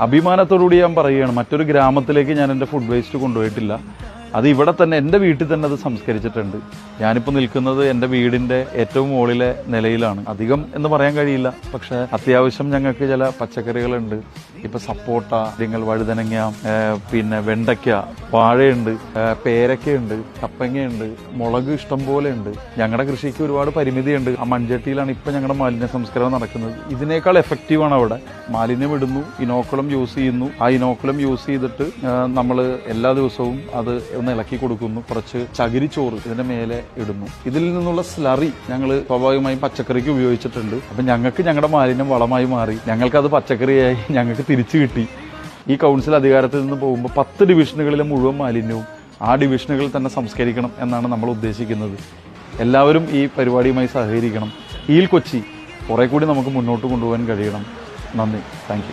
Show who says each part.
Speaker 1: അഭിമാനത്തോടുകൂടി ഞാൻ പറയുകയാണ് മറ്റൊരു ഗ്രാമത്തിലേക്ക് ഞാൻ എന്റെ ഫുഡ് വേസ്റ്റ് കൊണ്ടുപോയിട്ടില്ല. അത് ഇവിടെ തന്നെ എന്റെ വീട്ടിൽ തന്നെ അത് സംസ്കരിച്ചിട്ടുണ്ട്. ഞാനിപ്പോൾ നിൽക്കുന്നത് എന്റെ വീടിന്റെ ഏറ്റവും മുകളിലെ നിലയിലാണ്. അധികം എന്ന് പറയാൻ കഴിയില്ല പക്ഷേ അത്യാവശ്യം ഞങ്ങൾക്ക് ചില പച്ചക്കറികളുണ്ട്. ഇപ്പൊ സപ്പോട്ട നിങ്ങൾ വഴുതനങ്ങ പിന്നെ വെണ്ടയ്ക്ക വാഴയുണ്ട് പേരക്കയുണ്ട് കപ്പങ്ങയുണ്ട് മുളക് ഇഷ്ടം പോലെ ഉണ്ട്. ഞങ്ങളുടെ കൃഷിക്ക് ഒരുപാട് പരിമിതിയുണ്ട്. ആ മൺചട്ടിയിലാണ് ഇപ്പൊ ഞങ്ങളുടെ മാലിന്യ സംസ്കരണം നടക്കുന്നത്. ഇതിനേക്കാൾ എഫക്റ്റീവാണ് അവിടെ. മാലിന്യം ഇടുന്നു ഇനോക്കുളം യൂസ് ചെയ്യുന്നു. ആ ഇനോക്കുളം യൂസ് ചെയ്തിട്ട് നമ്മൾ എല്ലാ ദിവസവും അത് ഒന്ന് ഇളക്കി കൊടുക്കുന്നു. കുറച്ച് ചകിരിച്ചോറ് ഇതിന്റെ മേലെ ഇടുന്നു. ഇതിൽ നിന്നുള്ള സ്ലറി ഞങ്ങൾ സ്വാഭാവികമായും പച്ചക്കറിക്ക് ഉപയോഗിച്ചിട്ടുണ്ട്. അപ്പം ഞങ്ങൾക്ക് ഞങ്ങളുടെ മാലിന്യം വളമായി മാറി. ഞങ്ങൾക്കത് പച്ചക്കറിയായി. ഞങ്ങൾക്ക് തിരിച്ചു കിട്ടി. ഈ കൗൺസിൽ അധികാരത്തിൽ നിന്ന് പോകുമ്പോൾ പത്ത് ഡിവിഷനുകളിലെ മുഴുവൻ മാലിന്യവും ആ ഡിവിഷനുകളിൽ തന്നെ സംസ്കരിക്കണം എന്നാണ് നമ്മൾ ഉദ്ദേശിക്കുന്നത്. എല്ലാവരും ഈ പരിപാടിയുമായി സഹകരിക്കണം. ഈൽ കൊച്ചി കുറെ കൂടി നമുക്ക് മുന്നോട്ട് കൊണ്ടുപോകാൻ കഴിയണം. നന്ദി. താങ്ക്